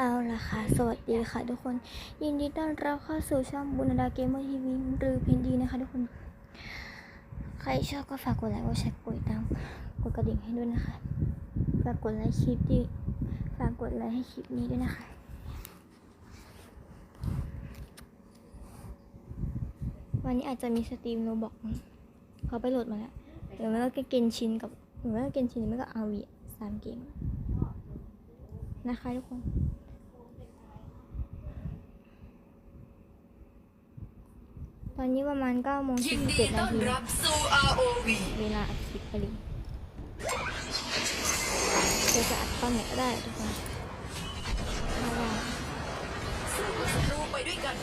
เอาละค่ะ สวัสดีค่ะทุกคน ยินดีต้อนรับเข้าสู่ช่องบุญดาเกมเมอร์ทีวีหรือเพนดีนะคะทุกคน ใครชอบก็ฝากกดไลค์กดแชร์กดติดตามกดกระดิ่งให้ด้วยนะคะ ฝากกดไลค์คลิปดีฝากกดไลค์ให้คลิปนี้ด้วยนะคะ วันนี้อาจจะมีสตรีมโรบอกเขาไปโหลดมาแล้วหรือไม่ก็เกนชินกับหรือไม่ก็เกนชินหรือไม่ก็อาวีสามเกมนะคะทุกคน ตอนนี้ประมาณ9โมงยินดี47ต้นาอนทีรับสู่ ROV เวลาอัดคลิปพอดีเราจะอัดตอนไหนก็ได้ทุกคนเพราะว่าศัตรูไปด้วยกัน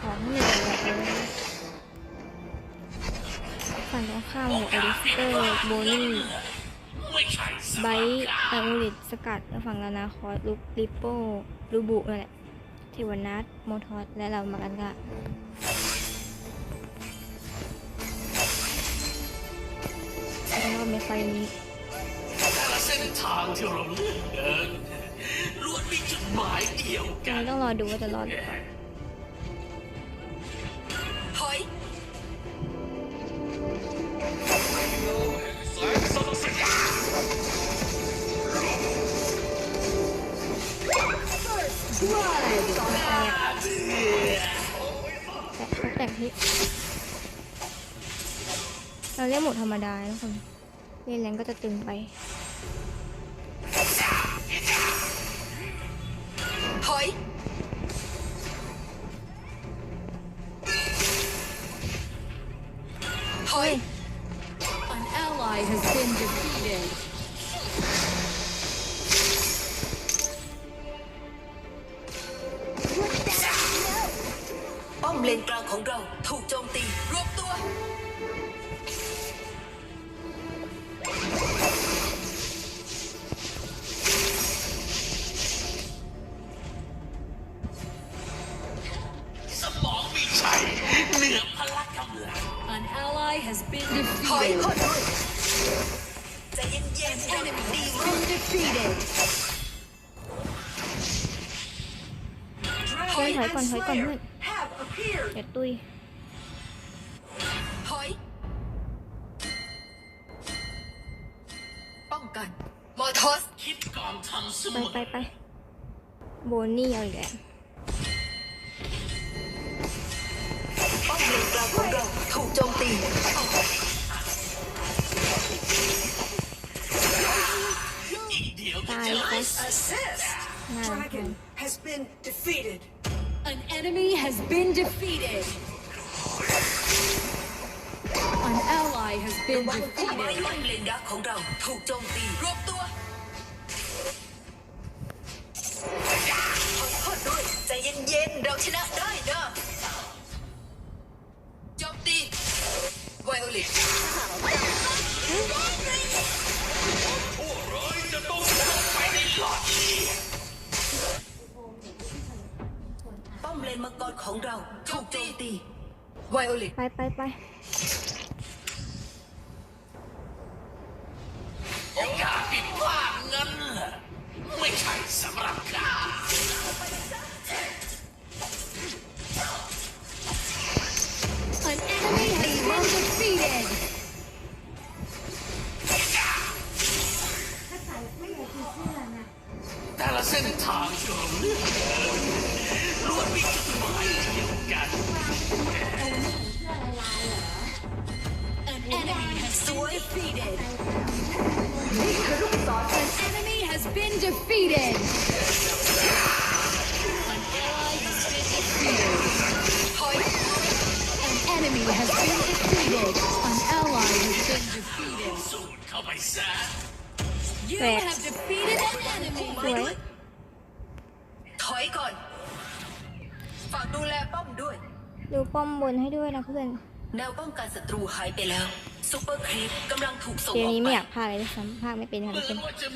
ของเหนื่อยเลยฝั่งตรงข้ามของอลิสเตอร์โบลี่ไบท์ไอโอลิดสกัดและฝั่งลานาคอสลูริปโป้ลูบุนั่นแหละ เทวนัทโมทอสและเรามากันค่ะแล้วก็เมฟารินี้แต่ละเส้นทางที่เราเลือกเดินล้วนมีจุดหมายเดียวอันกันนี้ต้องรอดูว่าจะรอดหรือเปล่า แต่เขาแต่งที่เราเล่นโหมดธรรมดานะทุกคนเล่นแรงก็จะตึงไป ของเราถูกโจมตีรวบตัว สมองมีชัยเหนือพละกำลัง An ally has been ถอย defeated. ก่อนด้วยใจเย็นๆ enemy ดีมาก Been defeated. เฮ้ยถอยก่อนถอยก่ อนเพื่อน have appeared อย่าตุยถอยป้องกันมอทอสคิดก่อนทำเสไปมอไปไปโบนี่เอาอีกแล้วป้อมเลนกลางของเราถูกโจมตีอีกเดียวก็ตายเจอไป assist น่ารำ คาญ Dragon has been defeated. An enemy has been defeated. An ally has been ไม้ defeated. ป้อมเลนดักของเราถูกโจมตีรวบตัวขอโทษด้วยใจเย็นๆ เราชนะได้นะโจมตีไวโอลิตผู้ร้ายจะต้องลงไปในหลอดเลือด ป้อมเลนมังกรของเราถูกโจมตีไวโอลิตไปไปไป defeated. An enemy has been defeated. An ally has been defeated. ถอย An enemy has been defeated. An ally has been defeated. สูดเข้าไปซะ You Correct. have defeated an enemy. สวยถอยก่อน ฝากดูแลป้อมด้วย ดูป้อมบนให้ด้วยนะเพื่อน แนวป้องกันศัตรูหายไปแล้ว เครีปกมนี้ไม่อยากพากเลยด้วซ้ำพากไม่เป็นค่ะทุกคนที่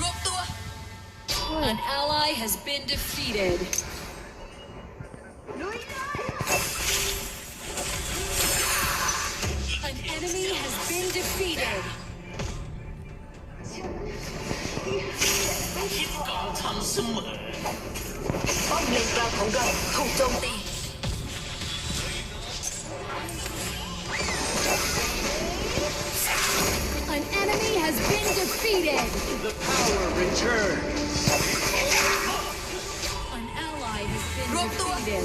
รวตัว An ally has been defeated. An enemy has been defeated. กลางของเราถูกโจมตี An enemy has been defeated. The power returns. An ally has been Rob the- defeated.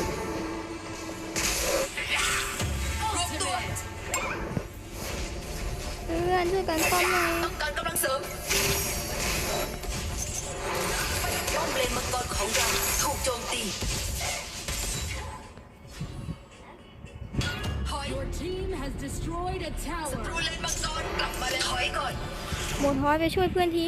รวมตัว Ultimate. เพื่อนช่วยกันป้อ น่อยต้องการกำลังเสริมป้อมเลนมังกรของเราถูกโจมตีถอย Your team has destroyed a ศัตรู tower. เลนมังกรกลับมาแล้วถอยก่อนโมทอยไปช่วยเพื่อนที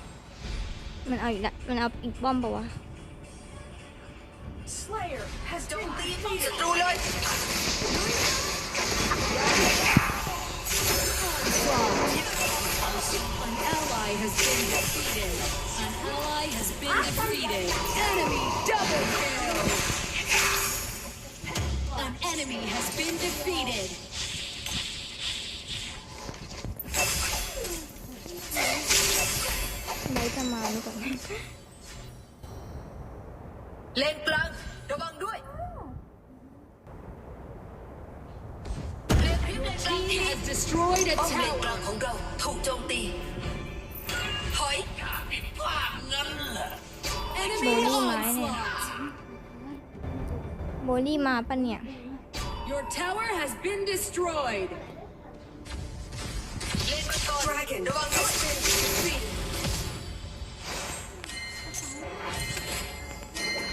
มันเอาอีกละมันเอาอีกป้อมปะวะ Slayer has โจม been ตี defeated. ศัตรูเลย An ally has been defeated. An ally has been defeated. Enemy double kill. An enemy has been defeated. ร์ทจะมาหรือเปล่าเลนกลางระวังด้วยเลนพิมพ์เลนกลาง Team ที has destroyed a ป้อมเลนก tower. ลางของเราถูกโจมตีถอยข้าผิดพลาดงั้นแหละ Enemy Bowling mine. onslaught. โบลี่มาปะเนี่ย Your tower has been destroyed. เลนมังกรระวังด้วย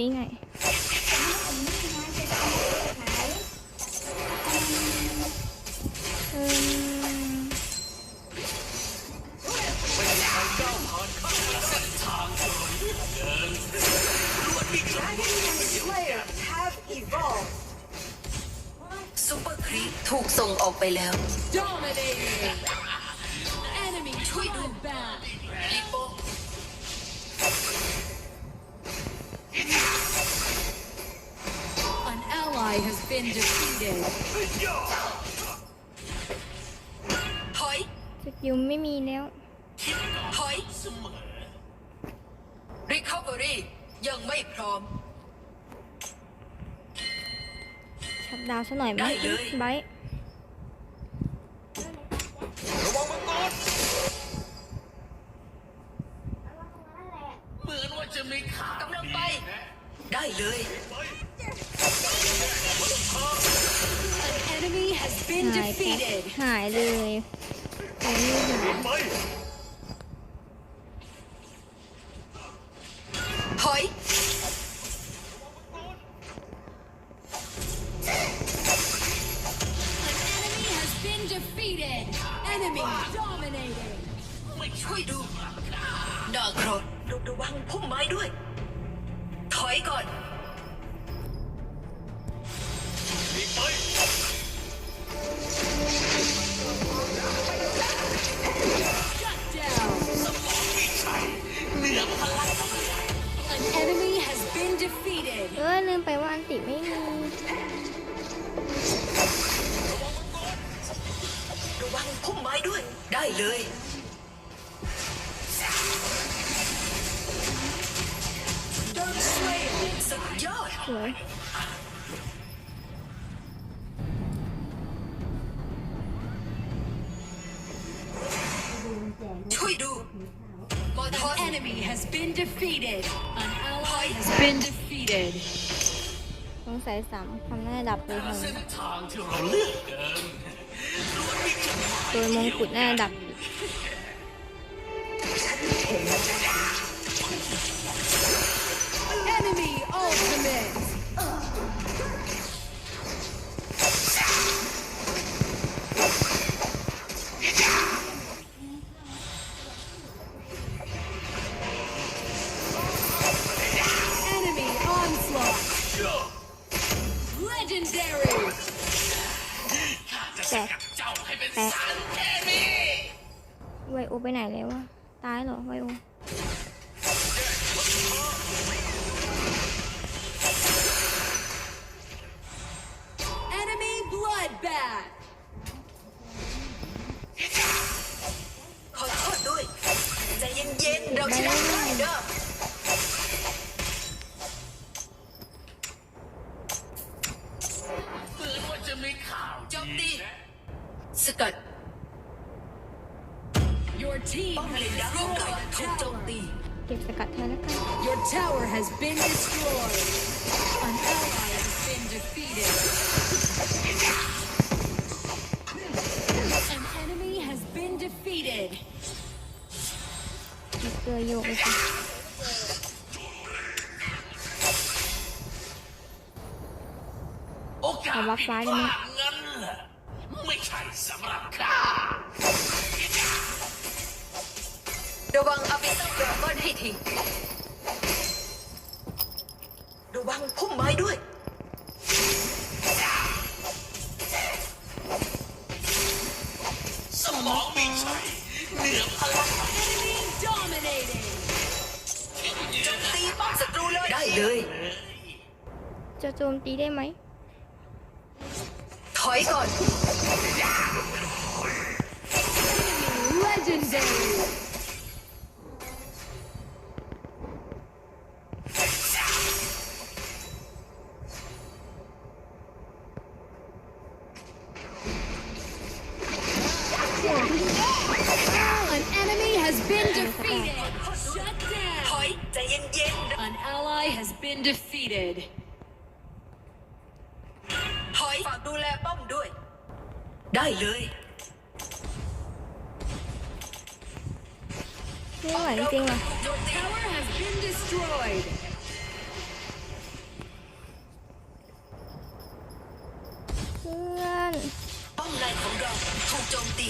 อาจจะไงซุปเปอร์ครีปถูกส่งออกไปแล้ว ally has been defeated. ถอย สกิลไม่มีแล้ว ถอยเสมอ Recovery ยังไม่พร้อม ชัดดาวน์ซะหน่อยไหมได้เลย ไบร์ทระวังมังกรเหมือนว่าจะมีข่าวกำลังไป ได้เลย An enemy has been หายแป๊บ defeated. หายเลยโอ้ยหาย ยดูมอ An ทอส enemy has been defeated. An ally has been defeated. สงสัยสามความน่าดับเลยแต่ค่ะเส้นทางที่เราเลือกเดินล้วนมีจุดหมายโดยมงกุฎน่าดับ เอาวับซ้ายได้ไหมผิดพลดงั้นเหรอไม่ใช่สำหรับข้าระวังอาบิซัมดราก้อนให้ทีระวังพุ่มไม้ด้วยสมองไม่ใช่เหนือพลังจมตีป้อมศัตรูเลยได้เลย จะโจมตีได้ไหม ถอยก่อน Legendary. ดูแลป้อมด้วย ได้เลย ไม่ไหวจริงๆอะโจมตี Tower has been destroyed. เพื่อนป้อมในของเราถูกโจมตี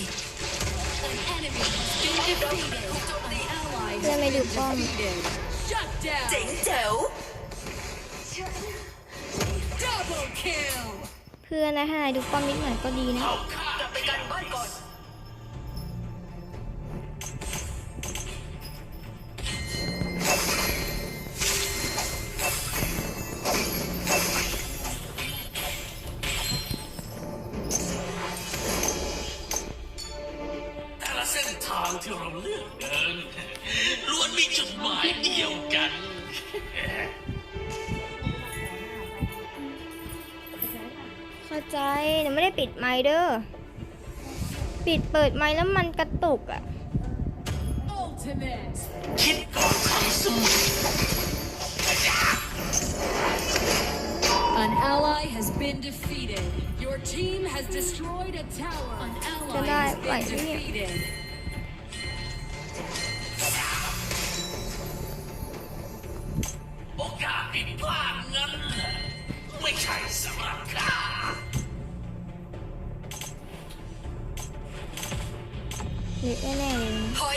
An enemy has been defeated. An ally เพื่อน has ไม่ดู been ป้อม defeated. Shut เจ๋ง down. แจ๋ว Double kill. เพื่อนนะถ้านายดูป้อมนิดหน่อยก็ดีนะ ม่ได้ปิดไมค์เด้อ ปิดเปิดไมค์แล้วมันกระตุกอะ Ultimate. คิดก่อนทำเสมอ An ally has been defeated. Your team has destroyed a tower. An ally Good has night. been Bye. defeated. เละแน่เลยอ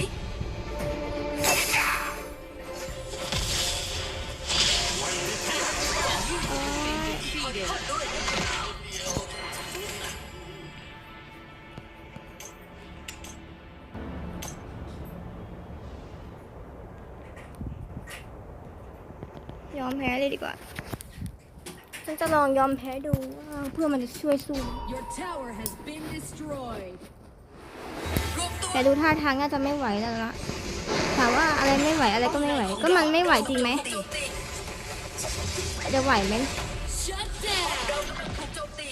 ยอมแพ้เลยดีกว่า ฉันจะลองยอมแพ้ดูเพื่อมันจะช่วยสู้ แต่ดูท่าทางน่าจะไม่ไหวแล้วละถามว่าอะไรไม่ไหวอะไรก็ไม่ไหว ก็มันไม่ไหวจริงไหมจะไหวไหมเรากำลังถูกโจมตี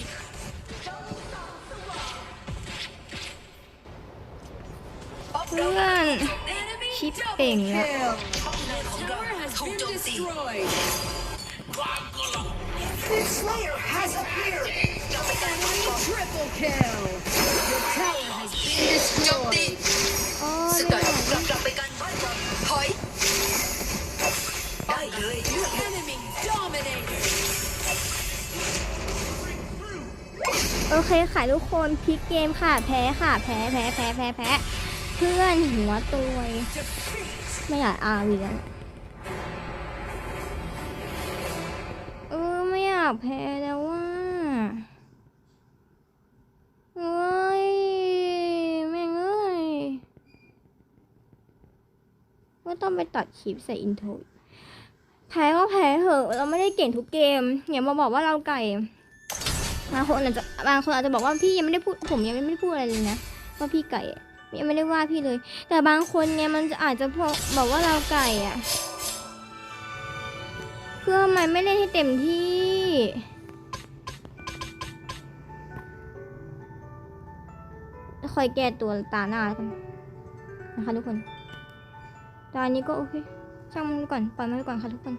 เพื่อน Enemy ชิปเป่งอะ kill. โจมตี destroyed. The Slayer has appeared. Enemy triple kill. Your tower has been โจมตี destroyed. โอ้สกัดกลับกลับไปกันบ้านเราถอย ได้เลยเลือกโอเคค่ะทุกคนพลิกเกมค่ะ แพ้ค่ะ แพ้แพ้แพ้แพ้แพ้เพื่อนหัวตัว ไม่อยากอาวีแล้วเออไม่อยากแพ้แล้วว่าเอ้ยแม่งเอ้ยก็ ต้องไปตัดคลิปใส่อินโทรแพ้ก็แพ้เหอะเราไม่ได้เก่งทุกเกมอย่ามาบอกว่าเราไก่บางคนอาจจะบางคนอาจจะบอกว่าพี่ยังไม่ได้พูดผมยังไม่ได้พูดอะไรเลยนะว่าพี่ไก่ยังไม่ได้ว่าพี่เลย แต่บางคนเนี่ยมันจะอาจจะพอบอกว่าเราไก่อะเพื่อมันไม่เล่นให้เต็มที่คอยแก้ตัวตาหน้าแล้วกันนะคะทุกคน ตอนนี้ก็โอเค ช่างมันไว้ก่อนปล่อยมันไว้ก่อนค่ะทุกคน